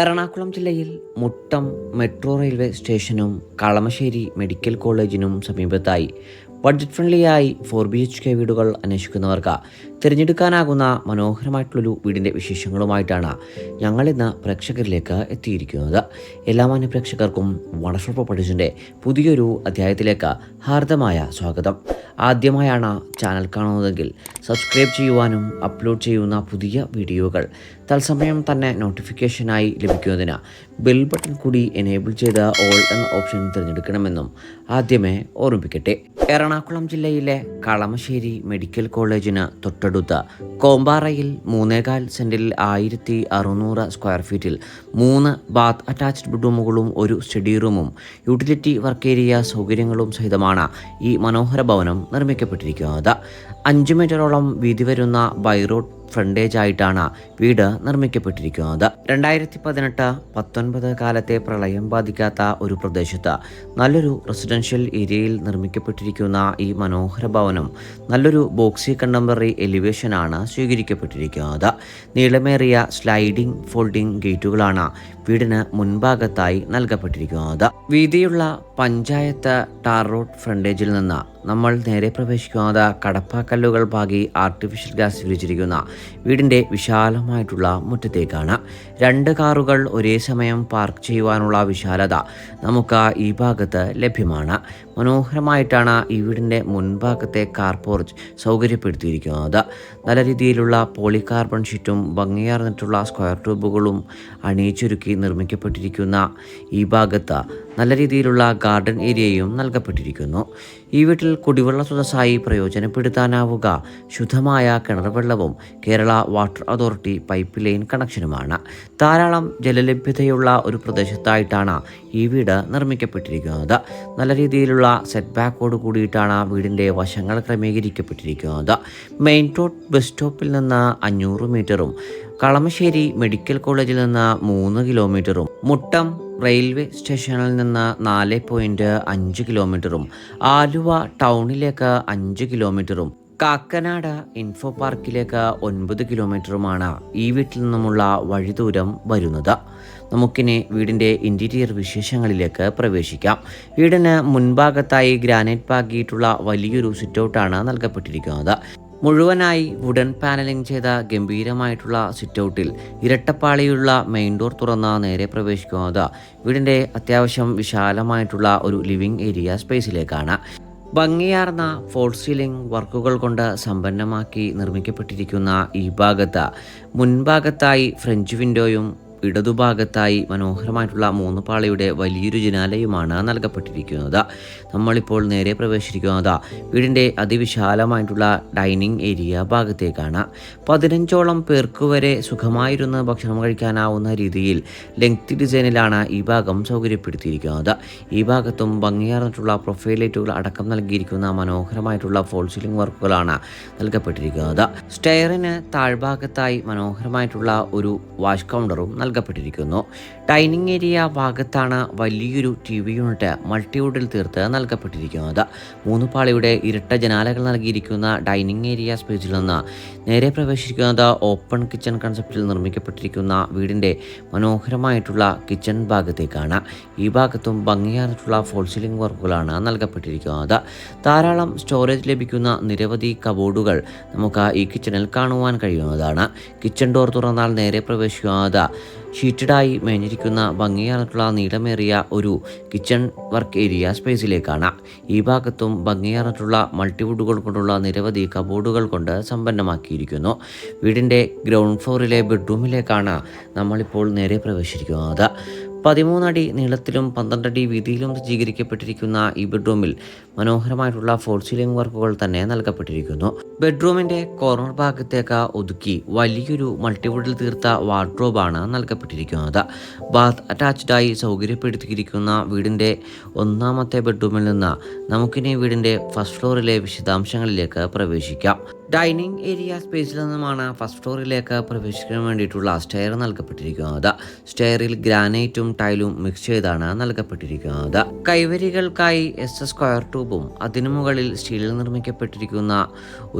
എറണാകുളം ജില്ലയിൽ Muttom metro railway സ്റ്റേഷനും Kalamassery medical കോളേജിനും സമീപത്തായി. ബഡ്ജറ്റ് ഫ്രണ്ട്ലിയായി ഫോർ ബി എച്ച് കെ വീടുകൾ അന്വേഷിക്കുന്നവർക്ക് തിരഞ്ഞെടുക്കാനാകുന്ന മനോഹരമായിട്ടുള്ളൊരു വീടിന്റെ വിശേഷങ്ങളുമായിട്ടാണ് ഞങ്ങളിന്ന് പ്രേക്ഷകരിലേക്ക് എത്തിയിരിക്കുന്നത്. എല്ലാ മാന്യ പ്രേക്ഷകർക്കും വണ്ടർഫുൾ പ്രോപ്പർട്ടീസിന്റെ പുതിയൊരു അധ്യായത്തിലേക്ക് ഹാർദമായ സ്വാഗതം. ആദ്യമായാണ് ചാനൽ കാണുന്നതെങ്കിൽ സബ്സ്ക്രൈബ് ചെയ്യുവാനും അപ്ലോഡ് ചെയ്യുന്ന പുതിയ വീഡിയോകൾ തത്സമയം തന്നെ നോട്ടിഫിക്കേഷനായി ലഭിക്കുന്നതിന് ബെൽ ബട്ടൺ കൂടി എനേബിൾ ചെയ്ത് ഓൾ എന്ന ഓപ്ഷൻ തിരഞ്ഞെടുക്കണമെന്നും ആദ്യമേ ഓർമ്മിപ്പിക്കട്ടെ. എറണാകുളം ജില്ലയിലെ കളമശ്ശേരി മെഡിക്കൽ കോളേജിന് തൊട്ടടുത്ത് കോമ്പാറയിൽ മൂന്നേകാൽ സെന്റിൽ ആയിരത്തി അറുന്നൂറ് സ്ക്വയർ ഫീറ്റിൽ മൂന്ന് ബാത്ത് അറ്റാച്ച്ഡ് ബെഡ്റൂമുകളും ഒരു സ്റ്റഡി റൂമും യൂട്ടിലിറ്റി വർക്ക് ഏരിയ സൗകര്യങ്ങളും സഹിതമാണ് ഈ മനോഹര ഭവനം നിർമ്മിക്കപ്പെട്ടിരിക്കുന്നത്. അഞ്ച് മീറ്ററോളം വീതി വരുന്ന ബൈറോഡ് ഫ്രണ്ടേജ് ആയിട്ടാണ് വീട് നിർമ്മിക്കപ്പെട്ടിരിക്കുന്നത്. രണ്ടായിരത്തി പതിനെട്ട് പത്തൊൻപത് കാലത്തെ പ്രളയം ബാധിക്കാത്ത ഒരു പ്രദേശത്ത് നല്ലൊരു റെസിഡൻഷ്യൽ ഏരിയയിൽ നിർമ്മിക്കപ്പെട്ടിരിക്കുന്ന ഈ മനോഹര ഭവനം നല്ലൊരു ബോക്സി കണ്ടംപററി എലിവേഷനാണ് സ്വീകരിക്കപ്പെട്ടിരിക്കുന്നത്. നീളമേറിയ സ്ലൈഡിംഗ് ഫോൾഡിംഗ് ഗേറ്റുകളാണ് വീടിന് മുൻഭാഗത്തായി നൽകപ്പെട്ടിരിക്കുന്നത്. വീതിയുള്ള പഞ്ചായത്ത് ടാർ റോഡ് ഫ്രണ്ടേജിൽ നിന്ന് നമ്മൾ നേരെ പ്രവേശിക്കുന്നത് കടപ്പാക്കല്ലുകൾ ഭാഗി ആർട്ടിഫിഷ്യൽ ഗ്യാസ് വിരിച്ചിരിക്കുന്ന വീടിന്റെ വിശാലമായിട്ടുള്ള മുറ്റത്തേക്കാണ്. രണ്ട് കാറുകൾ ഒരേ സമയം പാർക്ക് ചെയ്യുവാനുള്ള വിശാലത നമുക്ക് ഈ ഭാഗത്ത് ലഭ്യമാണ്. മനോഹരമായിട്ടാണ് ഈ വീടിന്റെ മുൻഭാഗത്തെ കാർ പോർച്ച് സൗകര്യപ്പെടുത്തിയിരിക്കുന്നത്. നല്ല രീതിയിലുള്ള പോളികാർബൺ ഷീറ്റും ഭംഗിയാർന്നിട്ടുള്ള സ്ക്വയർ ട്യൂബുകളും അണിയിച്ചൊരുക്കി നിർമ്മിക്കപ്പെട്ടിരിക്കുന്ന ഈ ഭാഗത്ത് നല്ല രീതിയിലുള്ള ഗാർഡൻ ഏരിയയും നൽകപ്പെട്ടിരിക്കുന്നു. ഈ വീട്ടിൽ കുടിവെള്ള സ്രോതസ്സായി പ്രയോജനപ്പെടുത്താനാവുക. ശുദ്ധമായ കിണർ വെള്ളവും Kerala water authority pipeline കണക്ഷനുമാണ്. ധാരാളം ജലലഭ്യതയുള്ള ഒരു പ്രദേശത്തായിട്ടാണ് ഈ വീട് നിർമ്മിക്കപ്പെട്ടിരിക്കുന്നത്. നല്ല രീതിയിലുള്ള സെറ്റ് ബാക്കോട് കൂടിയിട്ടാണ് വീടിന്റെ വശങ്ങൾ ക്രമീകരിക്കപ്പെട്ടിരിക്കുന്നത്. മെയിൻ റോഡ് ബസ് സ്റ്റോപ്പിൽ നിന്ന് അഞ്ഞൂറ് മീറ്ററും കളമശ്ശേരി മെഡിക്കൽ കോളേജിൽ നിന്ന് മൂന്ന് കിലോമീറ്ററും മുട്ടം റെയിൽവേ സ്റ്റേഷനിൽ നിന്ന് നാല് പോയിന്റ് അഞ്ച് കിലോമീറ്ററും ആലുവ ടൗണിലേക്ക് അഞ്ച് കിലോമീറ്ററും കാക്കനാട് ഇൻഫോ പാർക്കിലേക്ക് ഒൻപത് കിലോമീറ്ററുമാണ് ഈ വീട്ടിൽ നിന്നുമുള്ള വഴി ദൂരം വരുന്നത്. നമുക്കിനി വീടിന്റെ ഇന്റീരിയർ വിശേഷങ്ങളിലേക്ക് പ്രവേശിക്കാം. വീടിന് മുൻഭാഗത്തായി ഗ്രാനൈറ്റ് പാകിയിട്ടുള്ള വലിയൊരു സിറ്റൗട്ടാണ് നൽകപ്പെട്ടിരിക്കുന്നത്. മുഴുവനായി വുഡൻ പാനലിംഗ് ചെയ്ത ഗംഭീരമായിട്ടുള്ള സിറ്റൗട്ടിൽ ഇരട്ടപ്പാളിയുള്ള മെയിൻ ഡോർ തുറന്ന നേരെ പ്രവേശിക്കുന്നത് വീടിന്റെ അത്യാവശ്യം വിശാലമായിട്ടുള്ള ഒരു ലിവിംഗ് ഏരിയ സ്പേസിലേക്കാണ്. ഭംഗിയാർന്ന ഫോൾ സീലിംഗ് വർക്കുകൾ കൊണ്ട് സമ്പന്നമാക്കി നിർമ്മിക്കപ്പെട്ടിരിക്കുന്ന ഈ ഭാഗത്ത് മുൻഭാഗത്തായി ഫ്രഞ്ച് വിൻഡോയും ഇടതുഭാഗത്തായി മനോഹരമായിട്ടുള്ള മൂന്ന് പാളയുടെ വലിയൊരു ജനാലയുമാണ് നൽകപ്പെട്ടിരിക്കുന്നത്. നമ്മളിപ്പോൾ നേരെ പ്രവേശിക്കുന്നത് വീടിന്റെ അതിവിശാലമായിട്ടുള്ള ഡൈനിങ് ഏരിയ ഭാഗത്തേക്കാണ്. പതിനഞ്ചോളം പേർക്ക് വരെ സുഖമായിരുന്ന് ഭക്ഷണം കഴിക്കാനാവുന്ന രീതിയിൽ ലെങ്ത് ഡിസൈനിലാണ് ഈ ഭാഗം സൗകര്യപ്പെടുത്തിയിരിക്കുന്നത്. ഈ ഭാഗത്തും ഭംഗിയാർന്നിട്ടുള്ള പ്രൊഫൈൽ ലൈറ്റുകൾ അടക്കം നൽകിയിരിക്കുന്ന മനോഹരമായിട്ടുള്ള ഫോൾ സീലിംഗ് വർക്കുകളാണ് നൽകപ്പെട്ടിരിക്കുന്നത്. സ്റ്റെയറിന് താഴ്ഭാഗത്തായി മനോഹരമായിട്ടുള്ള ഒരു വാഷ് കൗണ്ടറും നൽകപ്പെട്ടിരിക്കുന്നു. ഡൈനിങ് ഏരിയ ഭാഗത്താണ് വലിയൊരു ടി വി യൂണിറ്റ് മൾട്ടിവുഡിൽ തീർത്ത് നൽകപ്പെട്ടിരിക്കുന്നത്. മൂന്ന് പാളിയുടെ ഇരട്ട ജനാലകൾ നൽകിയിരിക്കുന്ന ഡൈനിങ് ഏരിയ സ്പേസിൽ നിന്ന് നേരെ പ്രവേശിക്കുന്നത് ഓപ്പൺ കിച്ചൺ കൺസെപ്റ്റിൽ നിർമ്മിക്കപ്പെട്ടിരിക്കുന്ന വീടിന്റെ മനോഹരമായിട്ടുള്ള കിച്ചൺ ഭാഗത്തേക്കാണ്. ഈ ഭാഗത്തും ഭംഗിയാർന്നിട്ടുള്ള ഫോൾ സീലിംഗ് വർക്കുകളാണ് നൽകപ്പെട്ടിരിക്കുന്നത്. ധാരാളം സ്റ്റോറേജ് ലഭിക്കുന്ന നിരവധി കബോർഡുകൾ നമുക്ക് ഈ കിച്ചണിൽ കാണുവാൻ കഴിയുന്നതാണ്. കിച്ചൺ ഡോർ തുറന്നാൽ നേരെ പ്രവേശിക്കുന്നത് ഷീറ്റഡായി മേഞ്ഞിരിക്കുന്ന ഭംഗിയാർന്നിട്ടുള്ള നീളമേറിയ ഒരു കിച്ചൺ വർക്ക് ഏരിയ സ്പേസിലേക്കാണ്. ഈ ഭാഗത്തും ഭംഗിയാർന്നിട്ടുള്ള മൾട്ടിവുഡുകൾ കൊണ്ടുള്ള നിരവധി കബോർഡുകൾ കൊണ്ട് സമ്പന്നമാക്കിയിരിക്കുന്നു. വീടിന്റെ ഗ്രൗണ്ട് ഫ്ലോറിലെ ബെഡ്റൂമിലേക്കാണ് നമ്മളിപ്പോൾ നേരെ പ്രവേശിക്കുന്നത്. പതിമൂന്നടി നീളത്തിലും പന്ത്രണ്ടടി വീതിയിലും സജ്ജീകരിക്കപ്പെട്ടിരിക്കുന്ന ഈ ബെഡ്റൂമിൽ മനോഹരമായിട്ടുള്ള ഫോൾ സീലിംഗ് വർക്കുകൾ തന്നെ നൽകപ്പെട്ടിരിക്കുന്നു. ബെഡ്റൂമിന്റെ കോർണർ ഭാഗത്തേക്ക് ഒതുക്കി വലിയൊരു മൾട്ടിവുഡിൽ തീർത്ത വാർഡ്രോബാണ് നൽകപ്പെട്ടിരിക്കുന്നത്. ബാത്ത് അറ്റാച്ച്ഡായി സൗകര്യപ്പെടുത്തിയിരിക്കുന്ന വീടിന്റെ ഒന്നാമത്തെ ബെഡ്റൂമിൽ നിന്ന് നമുക്കിനി വീടിന്റെ ഫസ്റ്റ് ഫ്ലോറിലെ വിശദാംശങ്ങളിലേക്ക് പ്രവേശിക്കാം. ഡൈനിങ് ഏരിയ സ്പേസിൽ നിന്നുമാണ് ഫസ്റ്റ് ഫ്ലോറിലേക്ക് പ്രവേശിക്കാൻ വേണ്ടിയിട്ടുള്ള സ്റ്റെയർ നൽകപ്പെട്ടിരിക്കുന്നത്. സ്റ്റെയറിൽ ഗ്രാനൈറ്റും ടൈലും മിക്സ് ചെയ്താണ് നൽകപ്പെട്ടിരിക്കുന്നത്. കൈവരികൾക്കായി എസ് എസ് സ്ക്വയർ ട്യൂബും അതിനു മുകളിൽ സ്റ്റീലിൽ നിർമ്മിക്കപ്പെട്ടിരിക്കുന്ന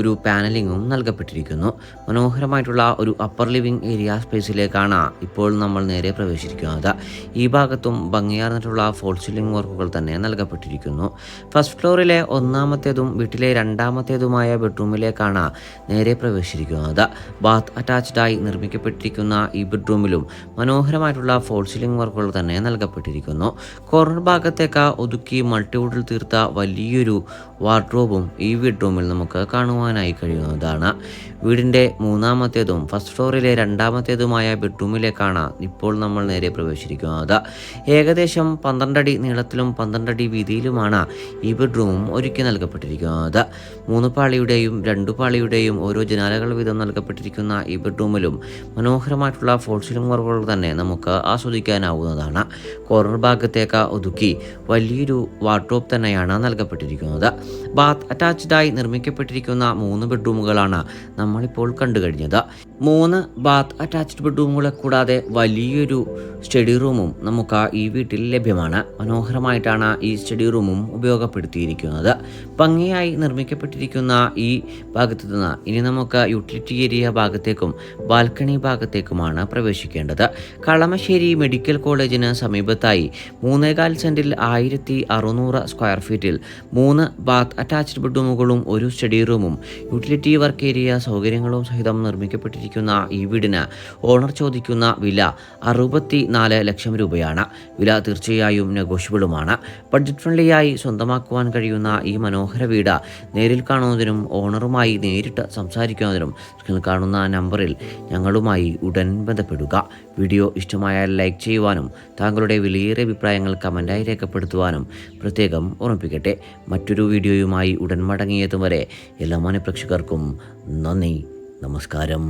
ഒരു പാനലിങ്ങും നൽകപ്പെട്ടിരിക്കുന്നു. മനോഹരമായിട്ടുള്ള ഒരു അപ്പർ ലിവിംഗ് ഏരിയ സ്പേസിലേക്കാണ് ഇപ്പോൾ നമ്മൾ നേരെ പ്രവേശിക്കുന്നത് ഈ ഭാഗത്തും ഭംഗിയാർന്നിട്ടുള്ള ഫോൾ സീലിംഗ് വർക്കുകൾ തന്നെ നൽകപ്പെട്ടിരിക്കുന്നു. ഫസ്റ്റ് ഫ്ലോറിലെ ഒന്നാമത്തേതും വീട്ടിലെ രണ്ടാമത്തേതുമായ ബെഡ്റൂമിലേക്കാണ് നേരെ പ്രവേശിച്ചിരിക്കുന്നത്. ബാത്ത് അറ്റാച്ച്ഡായി നിർമ്മിക്കപ്പെട്ടിരിക്കുന്ന ഈ ബെഡ്റൂമിലും മനോഹരമായിട്ടുള്ള ഫോൾ സീലിംഗ് വർക്കുകൾ തന്നെ നൽകപ്പെട്ടിരിക്കുന്നു. കോർണർ ഭാഗത്തേക്ക് ഒതുക്കി മൾട്ടിവുഡിൽ തീർത്ത വലിയൊരു വാർഡ്രോബും ഈ ബെഡ്റൂമിൽ നമുക്ക് കാണുവാനായി കഴിയുന്നതാണ്. വീടിന്റെ മൂന്നാമത്തേതും ഫസ്റ്റ് ഫ്ലോറിലെ രണ്ടാമത്തേതുമായ ബെഡ്റൂമിലേക്കാണ് ഇപ്പോൾ നമ്മൾ നേരെ പ്രവേശിച്ചിരിക്കുന്നത്. ഏകദേശം പന്ത്രണ്ടടി നീളത്തിലും പന്ത്രണ്ടടി വീതിയിലുമാണ് ഈ ബെഡ്റൂമും ഒരുക്കി നൽകപ്പെട്ടിരിക്കുന്നത്. മൂന്ന് പാളിയുടെയും രണ്ടു പാളിയുടെയും ഓരോ ജനാലകൾ വീതം നൽകപ്പെട്ടിരിക്കുന്ന ഈ ബെഡ്റൂമിലും മനോഹരമായിട്ടുള്ള ഫോൾസിലും വർക്കുകൾ തന്നെ നമുക്ക് ആസ്വദിക്കാനാവുന്നതാണ്. കോർണർ ഭാഗത്തേക്ക് ഒതുക്കി വലിയൊരു വാർഡ്രോബ് തന്നെയാണ് നൽകപ്പെട്ടിരിക്കുന്നത്. ബാത്ത് അറ്റാച്ച്ഡായി നിർമ്മിക്കപ്പെട്ടിരിക്കുന്ന മൂന്ന് ബെഡ്റൂമുകളാണ് നമ്മളിപ്പോൾ കണ്ടു കഴിഞ്ഞത് മൂന്ന് ബാത്ത് അറ്റാച്ച്ഡ് ബെഡ്റൂമുകളെ കൂടാതെ വലിയൊരു സ്റ്റഡി റൂമും നമുക്ക് ആ ഈ വീട്ടിൽ ലഭ്യമാണ്. മനോഹരമായിട്ടാണ് ഈ സ്റ്റഡി റൂമും ഉപയോഗപ്പെടുത്തിയിരിക്കുന്നത്. ഭംഗിയായി നിർമ്മിക്കപ്പെട്ടിരിക്കുന്ന ഈ ഭാഗത്തു നിന്ന് ഇനി നമുക്ക് യൂട്ടിലിറ്റി ഏരിയ ഭാഗത്തേക്കും ബാൽക്കണി ഭാഗത്തേക്കുമാണ് പ്രവേശിക്കേണ്ടത്. കളമശ്ശേരി മെഡിക്കൽ കോളേജിന് സമീപത്തായി മൂന്നേകാൽ സെന്റിൽ ആയിരത്തി അറുന്നൂറ് സ്ക്വയർ ഫീറ്റിൽ മൂന്ന് ബാത്ത് അറ്റാച്ച്ഡ് ബെഡ്റൂമുകളും ഒരു സ്റ്റഡി റൂമും യൂട്ടിലിറ്റി വർക്ക് ഏരിയ സൗകര്യങ്ങളും സഹിതം നിർമ്മിക്കപ്പെട്ടിരിക്കുന്ന. ഈ വീടിന് ഓണർ ചോദിക്കുന്ന വില അറുപത്തി നാല് ലക്ഷം രൂപയാണ്. വില തീർച്ചയായും നെഗോഷ്യബിളുമാണ്. ബഡ്ജറ്റ് ഫ്രണ്ട്ലിയായി സ്വന്തമാക്കുവാൻ കഴിയുന്ന ഈ മനോഹര വീട് നേരിൽ കാണുന്നതിനും ഓണറുമായി നേരിട്ട് സംസാരിക്കുന്നതിനും സ്ക്രീനിൽ കാണുന്ന നമ്പറിൽ ഞങ്ങളുമായി ഉടൻ ബന്ധപ്പെടുക. വീഡിയോ ഇഷ്ടമായാൽ ലൈക്ക് ചെയ്യുവാനും താങ്കളുടെ വിലയേറിയ അഭിപ്രായങ്ങൾ കമന്റായി രേഖപ്പെടുത്തുവാനും പ്രത്യേകം ഓർമ്മിപ്പിക്കട്ടെ. മറ്റൊരു വീഡിയോയുമായി ഉടൻ മടങ്ങിയതുവരെ വരെ എല്ലാ മാന്യ പ്രേക്ഷകർക്കും നന്ദി. നമസ്കാരം.